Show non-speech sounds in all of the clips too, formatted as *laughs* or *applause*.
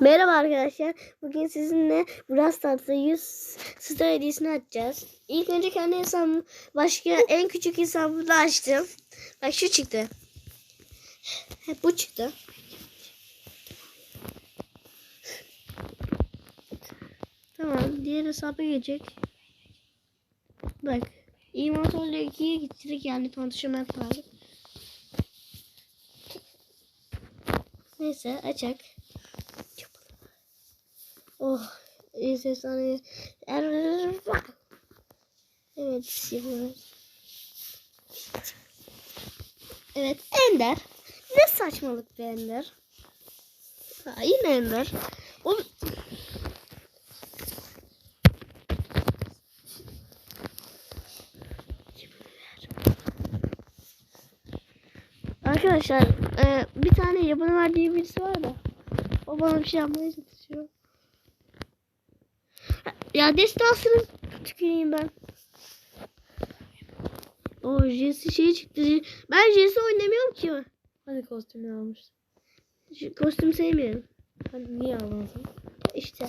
Merhaba arkadaşlar. Bugün sizinle Brawl Stars'ta 100 star hediyesini açacağız. İlk önce kendi hesabımı başka en küçük hesabımı açtım. Bak şu çıktı. Hep bu çıktı. Tamam. Diğer hesaba gelecek. Bak. İmantolü 2'ye gittik yani tanışmak lazım. Neyse açak. Oh. İyi efsane. Evet. yapıyoruz. Evet. Ender. Ne saçmalık be Ender. Ha, yine Ender. O... Arkadaşlar e, bir tane yabanı var diye birisi var da o bana bir şey. Ha, Ya destansını tüküreyim ben. O Jesse şey çıktı. Ben Jesse oynamıyorum ki. Hani kostümünü almıştın? Şu Kostüm sevmiyorum. Hani niye sen? İşte.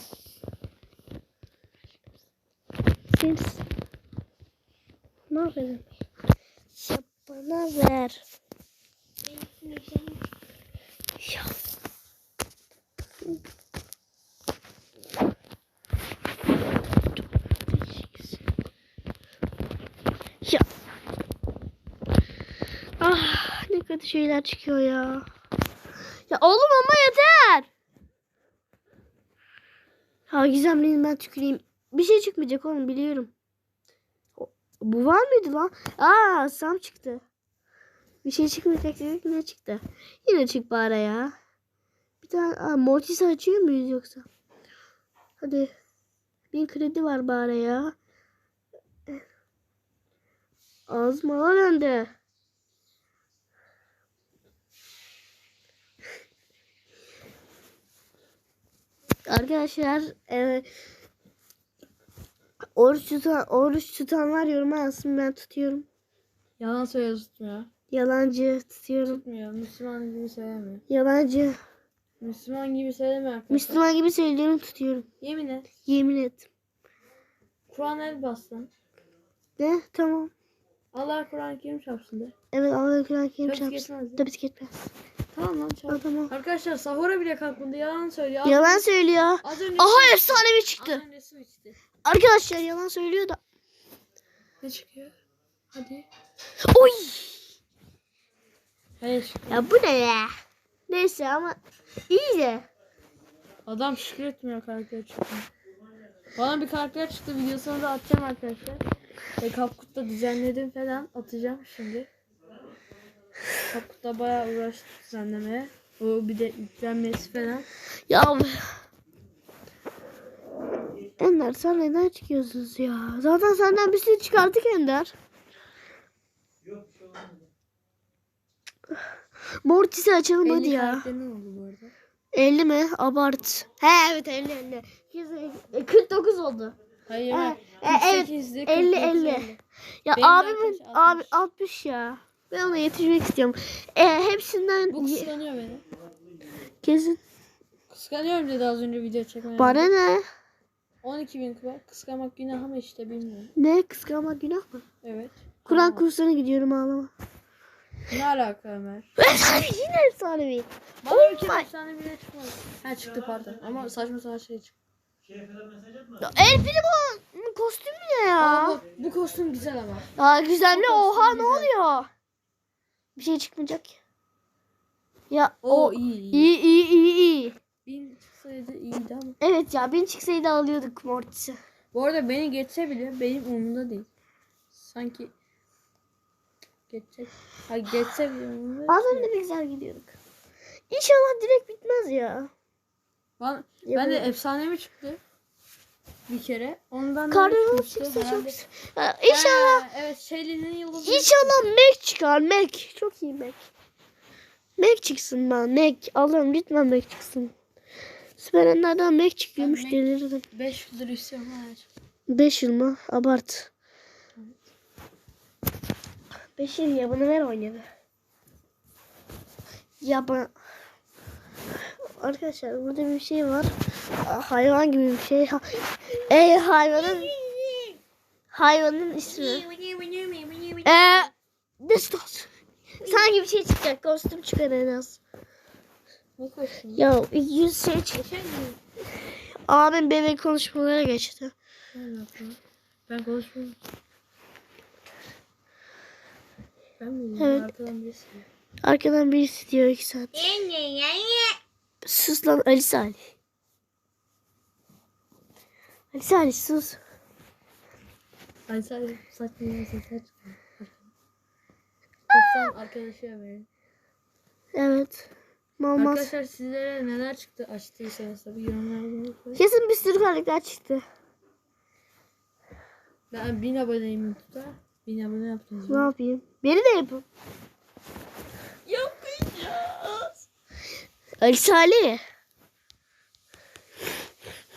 Sims. Ne yapalım? Ya bana ver. Ya. Ah ne kötü şeyler çıkıyor ya. Ya oğlum ama yeter. Ha gizemliyim ben tüküreyim. Bir şey çıkmayacak oğlum biliyorum. Bu var mıydı lan? Aa Sam çıktı. Bir şey çıkmayacak dedik ne çıktı? Yine çık bari ya. Bir tane aa, Mortis'i açıyor muyuz yoksa? Hadi. Bin kredi var bari ya. Ağzıma döndü. Arkadaşlar e, oruç tutan oruç tutanlar yoruma yazsın ben tutuyorum. Yalan söylüyorsun ya. Yalancı tutuyorum. Tutmuyor. Müslüman gibi söyleme. Yalancı. Müslüman gibi söyleme arkadaşlar. Müslüman gibi söylüyorum tutuyorum. Yemin et. Yemin et. Kur'an el bastın. Ne? Tamam. Allah Kur'an kim çarpsın de. Evet Allah'ın Kur'an kim Tabii çarpsın. de. Tabii ki yetmez. Tamam lan çarp. tamam. Arkadaşlar sahura bile kalkmadı. Yalan söylüyor. Yalan söylüyor. az önce Aha efsanevi çıktı. Su içti. Arkadaşlar yalan söylüyor da. Ne çıkıyor? Hadi. Oy! Hayır. Ya bu ne ya? Neyse ama iyi de. Adam şükür etmiyor karakter çıktı. Bana bir karakter çıktı. Videosunu da atacağım arkadaşlar. Ve Kapkut'ta düzenledim falan. Atacağım şimdi. Kapkut'ta bayağı uğraştık düzenlemeye. O bir de yüklenmesi falan. Ya Ender sen neden çıkıyorsunuz ya? Zaten senden bir sürü çıkarttık Ender. Mortis'i açalım hadi 50 ya. karakterin oldu bu arada. 50 mi? Abart. He evet 50 50. E, 49 oldu. Hayır. E, hayır. e, evet 48'di, 50 49 50. oldu. Ya abimin abi 60. 60 ya. Ben ona yetişmek istiyorum. E, hepsinden Bu kıskanıyor beni. kesin. Kıskanıyorum dedi az önce video çekmeye. Bana ne? 12 bin kupa. Kıskanmak günah ama işte bilmiyorum. Ne kıskanmak günah mı? Evet. Kur'an kursuna gidiyorum ağlama. Ne alaka Ömer? *laughs* Yine efsanevi. Bana bir kere efsane bile çıkmadı. Ha çıktı pardon. Ama saçma sapan şey çıktı. El Primo kostümü ne ya? Aa, bak, bu kostüm güzel ama. Güzemli Bu kostüm oha ne güzel. oluyor? Bir şey çıkmayacak. Ya O, o iyi iyi. iyi iyi iyi. Bin çıksaydı iyiydi ama. Evet ya bin çıksaydı alıyorduk Mortis'i. Bu arada beni geçse bile benim umurumda değil. Sanki geçecek. Ha geçse bile umurumda Az önce güzel gidiyorduk. İnşallah direkt bitmez ya. Ben, ben de bu- efsanevi çıktı. Bir kere. Ondan da Karnımız çıksa çok. Ya, İnşallah Ha, evet Shelly'nin yıldızı. İnşallah Mac çıkar Mac. Çok iyi Mac. Mac çıksın ben Mac. Allah'ım lütfen Mac çıksın. Süperenlerden Mac çıkıyormuş Mac- delirdim. 5 yıldır istiyorum. Hayır. 5 yıl mı? Abart. 5 yıl ya bana ver oynadı. Ya bana... Arkadaşlar burada bir şey var. Hayvan gibi bir şey. Ha- E hayvanın hayvanın ismi. Eee Destos. Sanki bir şey çıkacak. Kostüm çıkar en az. Ya yüz şey çık. Abim bebek konuşmalara geçti. Ben konuşmuyorum. Ben miyim? Evet. Arkadan birisi. Arkadan birisi diyor iki saat. Sus lan Ali Salih. Ali Salih sus. Ay sadece saçma bir sesler çıkıyor. Arkadaşı haberin. Evet. Olmaz. Arkadaşlar sizlere neler çıktı açtıysanız tabii yorumlarda unutmayın. Kesin bir sürü karakter çıktı. Ben 1000 aboneyim YouTube'da. 1000 abone yaptım. Ne yapayım? Beni de yapın. Yapacağız. Ali Salih.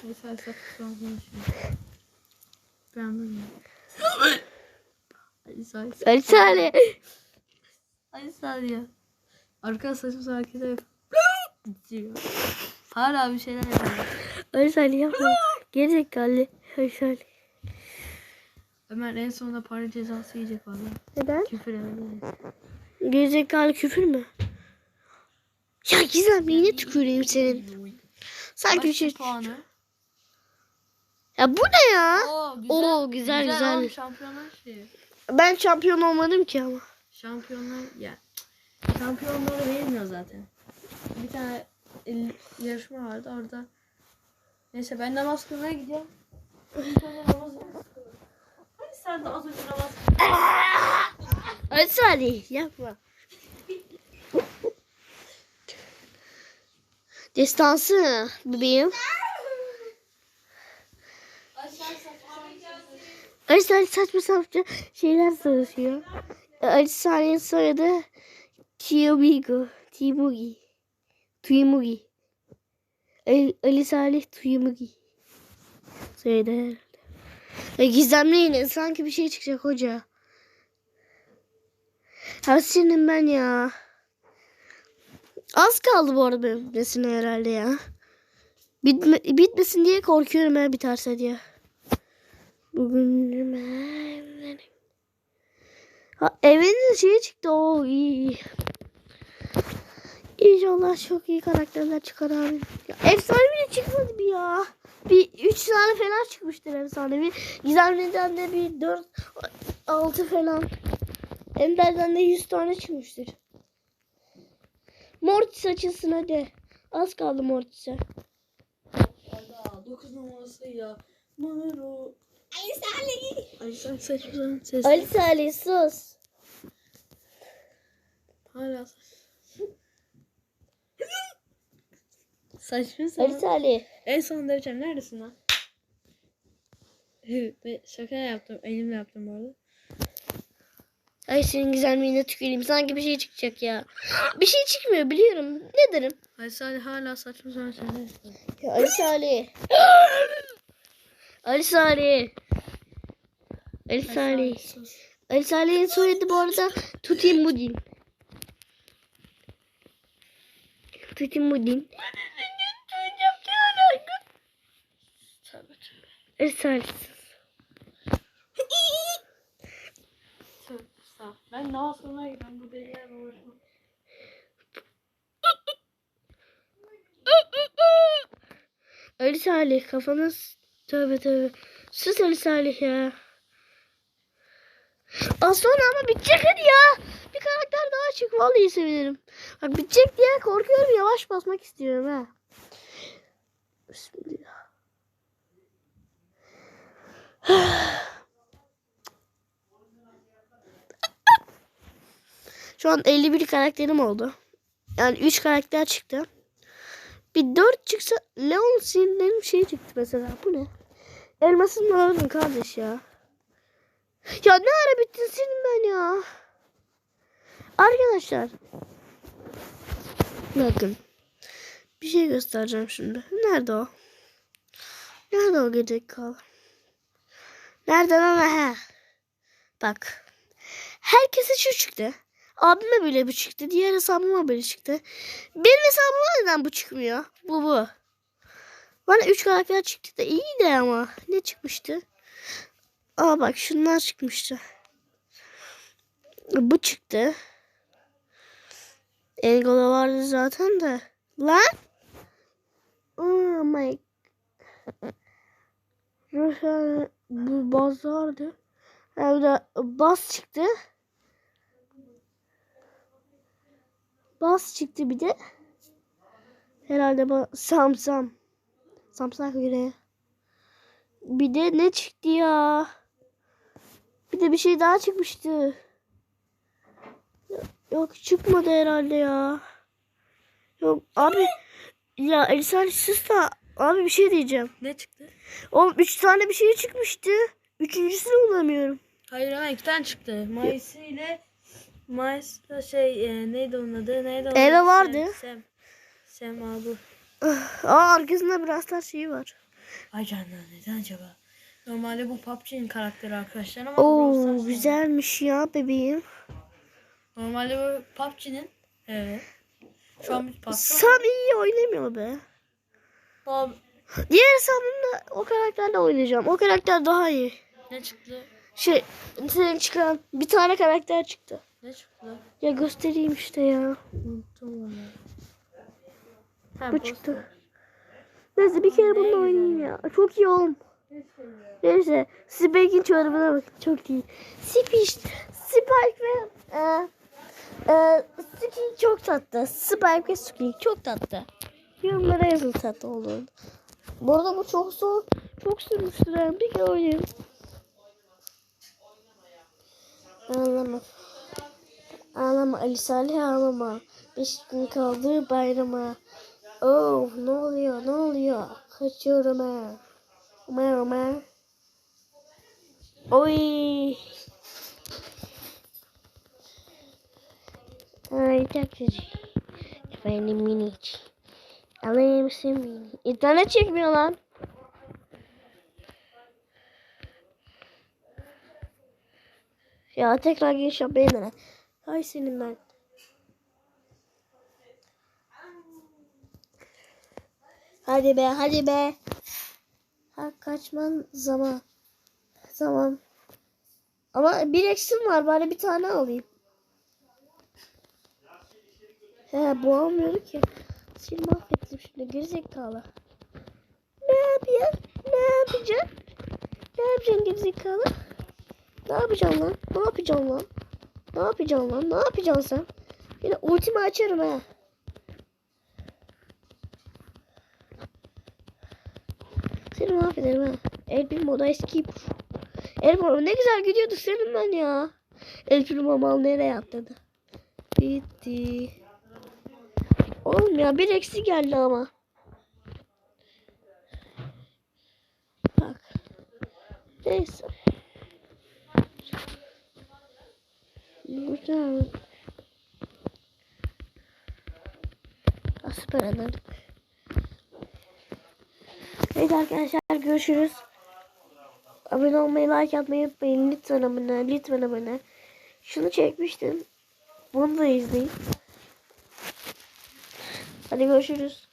Bu sayfa şu an konuşuyor. Ben bilmiyorum. Ali Salih. Ali Salih. Ali Salih saçma sapan hareketler yap. Diyor. Hala bir şeyler yapıyor. Ali Salih yapma. Gerizekalı. Ali Salih. Ömer en sonunda para cezası yiyecek valla. Neden? Küfür edemeyecek. Gerizekalı küfür mü? Ya Gizem yine tüküreyim senin. Sanki bir şey... puanı? Ya bu ne ya? Oo güzel. Oo, güzel, güzel. oğlum, şampiyonlar şeyi. Ben şampiyon olmadım ki ama. Şampiyonlar ya. Şampiyonları verilmiyor zaten. Bir tane yarışma vardı orada. Neyse ben namaz kılmaya kılıyorum. Hani sen de az önce namaz Ali Salih yapma. *laughs* Destansı bebeğim. Ali Salih saçma sapan şeyler söylüyor. Ali Salih'in soyadı Tiyobigo. Timugi. Tuyumugi. Ali, Ali Salih. Soyadı herhalde. E, gizemli yine sanki bir şey çıkacak hoca. Hasinim ben ya. Az kaldı bu arada benim bitmesine herhalde ya. Bitme, bitmesin diye korkuyorum ya biterse diye. Bugün ha, evinin şeyi çıktı o iyi. İnşallah çok iyi karakterler çıkar abi. Ya, efsane bile çıkmadı bir ya. Bir üç tane falan çıkmıştır efsanevi. Gizemli'den de bir dört altı falan. Ender'den de 100 tane çıkmıştır. Mortis açılsın hadi. Az kaldı Mortis'e. Arda 9 numarasıyla Maro. Ali Salih. Ali Salih ses. Ali sus. Hala saç. Saçma Ali sapan. Salih. En son döveceğim. Neredesin lan? Şaka yaptım. Elimle yaptım bu arada. Ay senin güzelliğine tüküreyim. Sanki bir şey çıkacak ya. Bir şey çıkmıyor biliyorum. Ne derim? Ali Salih hala saçma sapan şeyler. Ya Ali Salih. *gasps* Ali Salih. Ali Salih. Ali Salih'in soyadı bu arada Tutin Budin. Tutin Budin. Ali Salih. Ben namaz kılmaya gidiyorum. Bu delilerle uğraşmam. Ali Salih kafanız tövbe tövbe. Sus Ali Salih ya. Az ama bitecek hadi ya. Bir karakter daha çık vallahi sevinirim. Bak bitecek diye korkuyorum yavaş basmak istiyorum ha. Bismillah. *sighs* Şu an 51 karakterim oldu. Yani 3 karakter çıktı. Bir 4 çıksa Leon sinirlerim şey çıktı mesela. Bu ne? Elmasını alırdın kardeş ya. Ya ne ara bittin senin ben ya. Arkadaşlar. Bakın. Bir şey göstereceğim şimdi. Nerede o? Nerede o gecek kal? Nerede lan ha? Bak. Herkese şu çıktı. Abime böyle bu çıktı. Diğer hesabıma böyle çıktı. Benim hesabıma neden bu çıkmıyor? Bu bu. Bana 3 karakter çıktı da iyiydi ama. Ne çıkmıştı? Aa bak şunlar çıkmıştı. Bu çıktı. Engola vardı zaten de. Lan. Oh my. Ruhan bu baz vardı. Bir de bas çıktı. Bas çıktı bir de. Herhalde ba- Samsung. Samsung göre. Bir de ne çıktı ya? Bir de bir şey daha çıkmıştı. Yok çıkmadı herhalde ya. Yok abi. Ya Elisal sus da abi bir şey diyeceğim. Ne çıktı? Oğlum 3 tane bir şey çıkmıştı. Üçüncüsünü bulamıyorum. Hayır ama iki tane çıktı. Mayıs ile Mayıs'ta şey e, neydi onun adı? Neydi onun Eve vardı. Sem. Sem abi. Aa arkasında biraz daha şeyi var. Ay canına neden acaba? Normalde bu PUBG'nin karakteri arkadaşlar ama Oo güzelmiş ya bebeğim. Normalde bu PUBG'nin evet. Şu an bir patron. Sam iyi oynamıyor be. Abi, Diğer hesabımda o karakterle oynayacağım. O karakter daha iyi. ne çıktı? Şey senin çıkan bir tane karakter çıktı. Ne çıktı? Ya göstereyim işte ya. Unuttum onu. Ha, Bu poster. çıktı. Neyse bir kere bununla oynayayım ya. Çok iyi oğlum. Neyse Spike'in çorabına bakın. Çok iyi. Spish, Spike ve e, e, Suki çok tatlı. Spike ve Suki çok tatlı. Yorumlara yazın tatlı olduğunu. Bu arada bu çok zor. Çok sürmüştür. Bir kere oynayayım. Ağlama. Ağlama Ali Salih ağlama. Beş gün kaldı bayrama. Oh ne oluyor ne oluyor? Kaçıyorum ha. Ömer Ömer. Oy. Ay taksici. Efendim minik. Alır mısın beni? İnternet çekmiyor lan. Ya tekrar giriş yapayım. Hay senin ben. Hadi be hadi be. Ha kaçman zaman. Tamam. Ama bir eksim var bari bir tane alayım. He bu almıyordu ki. Seni mahvettim şimdi gerizekalı. Ne yapıyorsun? Ne yapacaksın? Ne yapacaksın gerizekalı? Ne yapacaksın lan? Ne yapacaksın lan? Ne yapacaksın lan? Ne yapacaksın sen? Yine ultimi açarım ha. Seni mahvederim ha. El moda eski. El ne güzel gidiyordu senin ben ya. El Primo mal nereye atladı? Bitti. Oğlum ya bir eksi geldi ama. Bak. Neyse. Güzel. Süper anladık. Evet arkadaşlar görüşürüz. Abone olmayı, like atmayı unutmayın. Lütfen abone, lütfen abone. Şunu çekmiştim. Bunu da izleyin. Hadi görüşürüz.